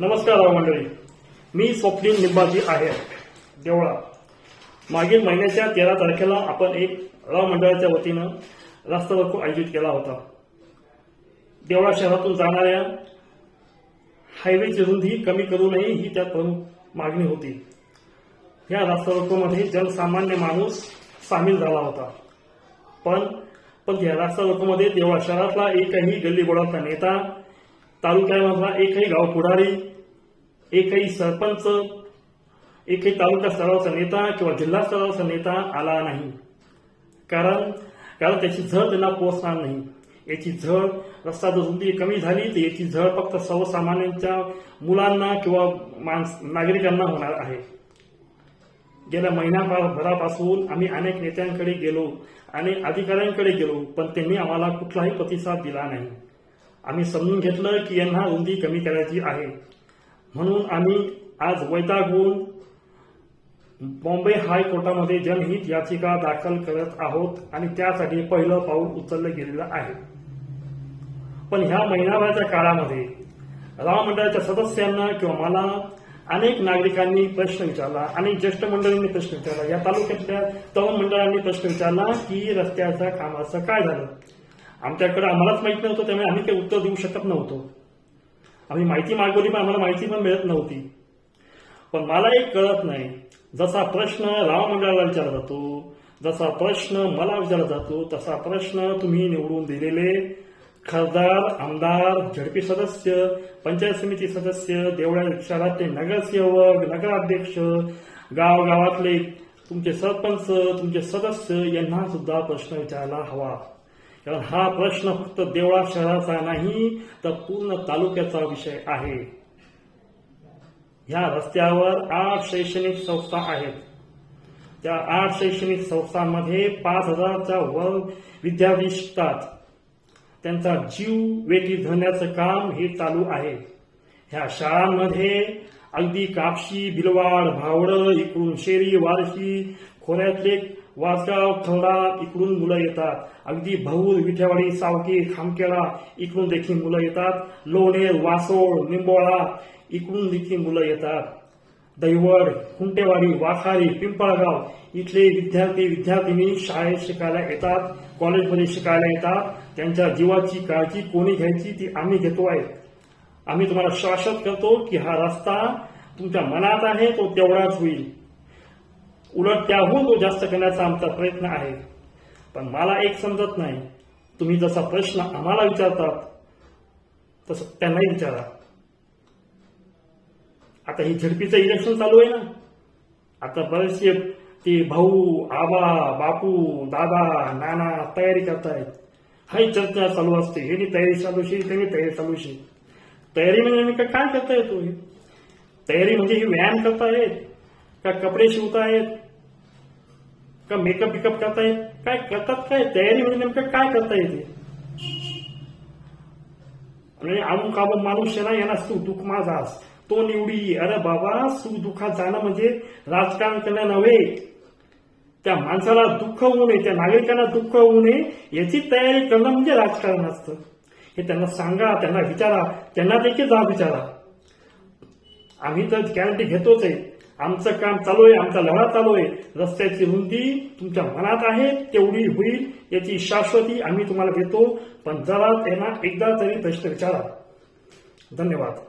नमस्कार मंडळी. मी स्वप्नील निंबाजी आहे. देवळा. मागील महिन्याच्या तेरा तारखेला आपण एक राव मंडळाच्या वतीनं रास्ता रोको आयोजित केला होता. देवळा शहरातून जाणाऱ्या हायवेची रुंदी कमी करू नये ही त्यात प्रमुख मागणी होती. या रास्ता रोकोमध्ये जनसामान्य माणूस सामील झाला होता. पण पण या रास्ता रोकोमध्ये देवळा शहरातला एकही गल्लीबोळातला नेता तालुक्यामधला एकही गाव पुढारी एकही सरपंच एकही तालुका स्तरावरचा नेता किंवा जिल्हा स्तरावरचा नेता आला नाही. कारण कारण त्याची झळ त्यांना पोहोचणार नाही. याची झळ रस्ता जर रुंदी कमी झाली तर याची झळ फक्त सर्वसामान्यांच्या मुलांना किंवा माणस नागरिकांना होणार आहे. गेल्या महिन्याभरापासून आम्ही अनेक नेत्यांकडे गेलो आणि अधिकाऱ्यांकडे गेलो पण त्यांनी आम्हाला कुठलाही प्रतिसाद दिला नाही. आम्ही समजून घेतलं की यांना रुंदी कमी करायची आहे. म्हणून आम्ही आज वैतागून बॉम्बे हायकोर्टामध्ये जनहित याचिका दाखल करत आहोत आणि त्यासाठी पहिलं पाऊल उचललं गेलेलं आहे. पण ह्या महिनाभराच्या काळामध्ये राव मंडळाच्या सदस्यांना किंवा मला अनेक नागरिकांनी प्रश्न विचारला अनेक ज्येष्ठ मंडळींनी प्रश्न विचारला या तालुक्यातल्या तरुण मंडळांनी प्रश्न विचारला की रस्त्याच्या कामाचं काय झालं? आमच्याकडे आम्हालाच माहीत नव्हतं त्यामुळे आम्ही काही उत्तर देऊ शकत नव्हतो. आम्ही माहिती मागवली पण आम्हाला माहिती पण मिळत नव्हती. पण मला एक कळत नाही जसा प्रश्न राव मंडळाला विचारला जातो जसा प्रश्न मला विचारला जातो तसा प्रश्न तुम्ही निवडून दिलेले खासदार आमदार झडपी सदस्य पंचायत समिती सदस्य देवळ्या शहरातले नगरसेवक नगराध्यक्ष गावगावातले तुमचे सरपंच तुमचे सदस्य यांना सुद्धा प्रश्न विचारायला हवा. कारण हा प्रश्न फक्त देवळा शहराचा नाही तर पूर्ण तालुक्याचा विषय आहे. ह्या रस्त्यावर आठ शैक्षणिक संस्था आहेत. त्या आठ शैक्षणिक संस्थांमध्ये पाच हजारच्या वर विद्यार्थी शिकतात. त्यांचा जीव वेटी धरण्याचं काम हे चालू आहे. ह्या शाळांमध्ये अगदी कापशी बिलवाड भावडं इकडून शेरी वारशी खोऱ्यातले वासगाव खरडा इकडून मुलं येतात. अगदी भऊल विठेवाडी सावकी खामकेळा इकडून देखील मुलं येतात. लोणेर वासोळ निंबोळा इकडून देखील मुलं येतात. दैवड कुंटेवाडी वाखारी पिंपळगाव इथले विद्यार्थी विद्यार्थिनी शाळेत शिकायला येतात कॉलेजमध्ये शिकायला येतात. त्यांच्या जीवाची काळजी कोणी घ्यायची ती आम्ही घेतो आहे. आम्ही तुम्हाला शाश्वत करतो की हा रस्ता तुमच्या मनात आहे तो तेवढाच होईल. उलट त्याहून तो जास्त करण्याचा आमचा प्रयत्न आहे. पण मला एक समजत नाही. तुम्ही जसा प्रश्न आम्हाला विचारतात तसं त्यांनाही विचारा. आता ही झडपीचं इलेक्शन चालू आहे ना? आता बरेचसे ते भाऊ आबा बापू दादा नाना तयारी करतायत. हाही चर्चा चालू असते. हे तयारी चालूशी त्यांनी तयारी चालूशी तयारी म्हणजे नेमकं काय करता येतो हे तयारी म्हणजे ही व्यायाम करतायत का कपडे शिवतायत? का मेकअप बिकअप करतायत काय करतात काय? तयारी म्हणजे नेमकं काय करता येते? आणि अमुक अमुक माणूस ना यांना सुख दुःख माझास तो निवडी. अरे बाबा सुख दुःखात जाणं म्हणजे राजकारण करणं नव्हे. त्या माणसाला दुःख होऊ नये त्या नागरिकांना दुःख होऊ नये याची तयारी करणं म्हणजे राजकारण असतं. हे त्यांना सांगा त्यांना विचारा त्यांना देखील जा विचारा. आम्ही तर गॅरंटी घेतोच आहे. आमचं काम चालू आहे आमचा लढा चालू आहे. रस्त्याची रुंदी तुमच्या मनात आहे तेवढी होईल याची शाश्वती आम्ही तुम्हाला देतो. पण जरा त्यांना एकदा तरी प्रश्न विचारा. धन्यवाद.